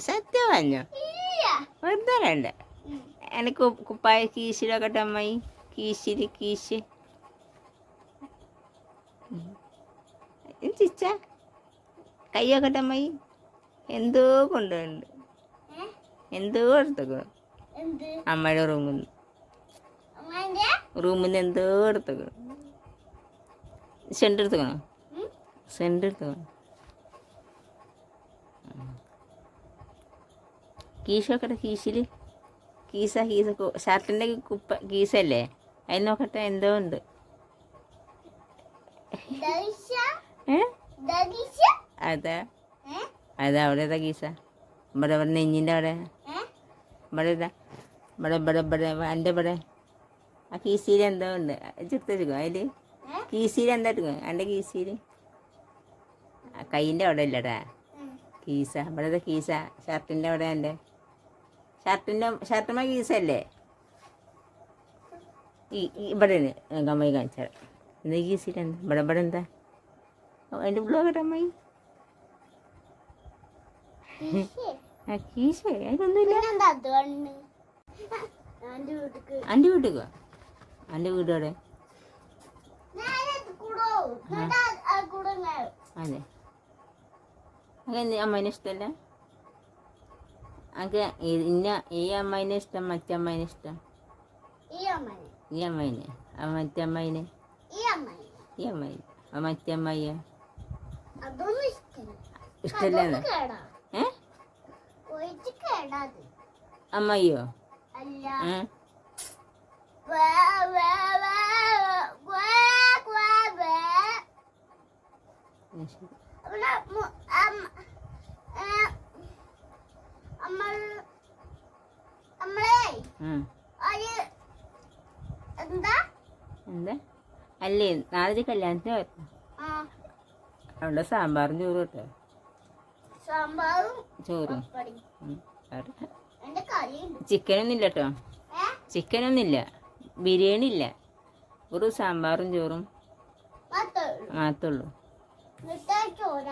സത്യം പറഞ്ഞോ? വെറുതെ വേണ്ട? എനിക്ക് കുപ്പായ കീശിലൊക്കെ അമ്മായി കീശിരി കീശ്. ചിച്ച. കയ്യൊക്കെ അമ്മായി എന്തോ കൊണ്ടുവരുന്നുണ്ട്. എന്തോ എടുത്തേക്കണം. അമ്മയുടെ റൂമിൽ നിന്ന് റൂമിൽ നിന്ന് എന്തോ എടുത്തേക്കണം. സെന്റ് എടുത്തേക്കണോ? എടുത്തേക്കണം കീശൊക്കെ കീശിൽ കീസ കീസ ഷർട്ടിന്റെ കുപ്പ കീസല്ലേ അതിന് നോക്കട്ടെ എന്തോ ഉണ്ട്. അതാ. അതാ അവിടെ ഏതാ കീസ ഇവിടെ ഇവിടെ നെഞ്ഞിന്റെ അവിടെ. ഇവിടെ ഇതാ ഇവിടെ ഇവിടെ ഇവിടെ എന്റെ ഇവിടെ. ആ കീസിയിൽ എന്തോ ഉണ്ട്. ചിത്തെടുക്കും അതിൽ കീസിയിൽ എന്താ എടുക്കും എന്റെ കീസിയിൽ കൈയിന്റെ അവിടെ ഇല്ലടാ. കീസ ഇവിടെ കീസ ഷർട്ടിന്റെ അവിടെ എന്റെ. ഷർട്ടിന്റെ ഷർട്ടുമ്മ കീസല്ലേ ഈ ഇവിടെ അമ്മായി കാണിച്ചാൽ. എന്താ കീസിൽ എന്താ? ഇവിടെ ഇവിടെ എന്താ? അതിന്റെ ഉള്ളൊക്കെ അമ്മായി. കീശ അതിലൊന്നുമില്ല എന്റെ വീട്ടിക്ക്. എന്റെ വീട്ടിൽ എന്റെ വീട് അവിടെ ഞാനത് കൂടോ എന്നിട്ട് ആ- ആ കൂടെ ഞാൻ. അതെ. അങ്ങനെ അമ്മേനെ ഇഷ്ടമല്ല? അനക്ക് ഇന്ന ഈ അമ്മേനെ ഇഷ്ടം മറ്റേ അമ്മേനെ ഇഷ്ടം? ഈ അമ്മനെ ആ മറ്റേ അമ്മേനെ ഈ അമ്മനെ ആ മറ്റേ ഇഷ്ടല്ല. ഇഷ്ടമല്ല ഏ? അല്ല. ഏ. ശരി. അവിടെ മു- അമ്മ- ഏ, നമ്മൾ- നമ്മളേ ആ ഒരു എന്താ? അല്ലേ നാളെ കല്യാണത്തിന് വരണം അവിടെ സാമ്പാറും ചോറും കേട്ടോ സാമ്പാറും ചോറും. ചിക്കനൊന്നും ഇല്ല കേട്ടോ ഏ? ചിക്കനൊന്നും ഇല്ല. ബിരിയാണി ഇല്ല. ഒരു സാമ്പാറും ചോറും മാത്രമേ ഉള്ളൂ. ചോറ?